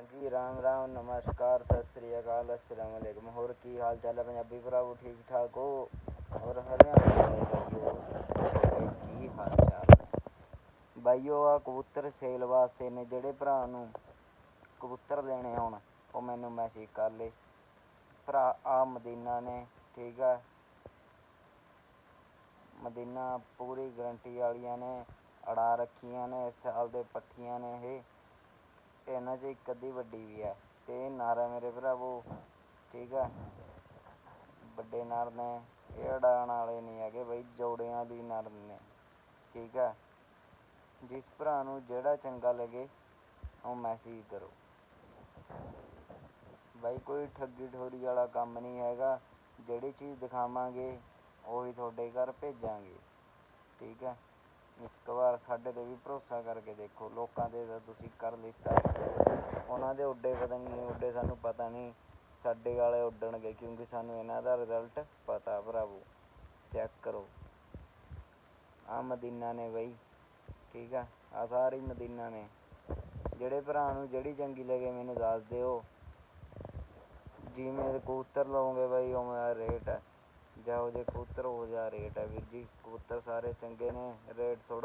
ਹਾਂਜੀ, ਰਾਮ ਰਾਮ, ਨਮਸਕਾਰ, ਸਤਿ ਸ੍ਰੀ ਅਕਾਲ, ਅਸਲਾਮ ਅਲੈਕਮ। ਹੋਰ ਕੀ ਹਾਲ ਚਾਲ ਹੈ ਪੰਜਾਬੀ ਭਰਾਵੋ? ਠੀਕ ਠਾਕ ਹੋ? ਔਰ ਹਰਿਆਣਾ ਵਾਲੇ ਭਾਈਓ ਤੁਹਾਡੇ ਕੀ ਹਾਲ ਚਾਲ? ਨੇ ਆ ਕਬੂਤਰ ਸੇਲ ਵਾਸਤੇ ਨੇ, ਜਿਹੜੇ ਭਰਾ ਨੂੰ ਕਬੂਤਰ ਲੈਣੇ ਹੋਣ ਉਹ ਮੈਨੂੰ ਮੈਸੇਜ ਕਰ ਲੈ ਭਰਾ ਆ ਮਦੀਨਾ ਨੇ, ਠੀਕ ਆ? ਮਦੀਨਾ ਪੂਰੀ ਗਰੰਟੀ ਵਾਲੀਆਂ ਨੇ ਅੜਾ ਰੱਖੀਆਂ ਨੇ ਸਾਲ ਦੇ ਪੱਠੀਆਂ ਨੇ ਇਹ। ਇਹਨਾਂ 'ਚ ਇੱਕ ਅੱਧੀ ਵੱਡੀ ਵੀ ਹੈ ਤੇ ਇਹ ਨਰ ਹੈ ਮੇਰੇ ਭਰਾਵੋ, ਠੀਕ ਆ? ਵੱਡੇ ਨਰ ਨੇ, ਇਹ ਅੜਾਣ ਵਾਲੇ ਨਹੀਂ ਹੈਗੇ ਬਈ, ਜੋੜਿਆਂ ਦੀ ਨਰ ਨੇ, ਠੀਕ ਆ? ਜਿਸ ਭਰਾ ਨੂੰ ਜਿਹੜਾ ਚੰਗਾ ਲੱਗੇ, ਉਹ ਮੈਸੇਜ ਕਰੋ। ਬਾਈ ਕੋਈ ਠੱਗੀ ਠੋਰੀ ਵਾਲਾ ਕੰਮ ਨਹੀਂ ਹੈਗਾ, ਜਿਹੜੀ ਚੀਜ਼ ਦਿਖਾਵਾਂਗੇ, ਉਹੀ ਤੁਹਾਡੇ ਘਰ ਭੇਜਾਂਗੇ, ਠੀਕ ਹੈ ਇੱਕ ਵਾਰ ਸਾਡੇ ਤੇ ਵੀ ਭਰੋਸਾ ਕਰਕੇ ਦੇਖੋ, ਲੋਕਾਂ ਦੇ ਤਾਂ ਤੁਸੀਂ ਕਰ ਲਿੱਤਾ। ਉਹਨਾਂ ਦੇ ਉੱਡੇ ਪਤਾ ਨਹੀਂ ਉੱਡੇ ਸਾਨੂੰ ਪਤਾ ਨਹੀਂ, ਸਾਡੇ ਵਾਲੇ ਉੱਡਣਗੇ ਕਿਉਂਕਿ ਸਾਨੂੰ ਇਹਨਾਂ ਦਾ ਰਿਜ਼ਲਟ ਪਤਾ ਭਰਾਵੋ। ਚੈੱਕ ਕਰੋ। ਆ ਮਦੀਨਾ ਨੇ ਬਈ, ਠੀਕ ਆ? ਆ ਸਾਰੀ ਮਦੀਨਾ ਨੇ। ਜਿਹੜੇ ਭਰਾ ਨੂੰ ਜਿਹੜੀ ਚੰਗੀ ਲੱਗੇ ਮੈਨੂੰ ਦੱਸ ਦਿਓ। ਜਿਵੇਂ ਕਬੂਤਰ ਲਓਗੇ ਬਈ, ਉਵੇਂ ਦਾ ਕਬੂਤਰ ਹੋ ਜਾ ਰੇਟ ਹੈ ਵੀਰ ਜੀ ਕਬੂਤਰ ਸਾਰੇ ਚੰਗੇ ਨੇ ਰੇਟ ਥੋੜਾ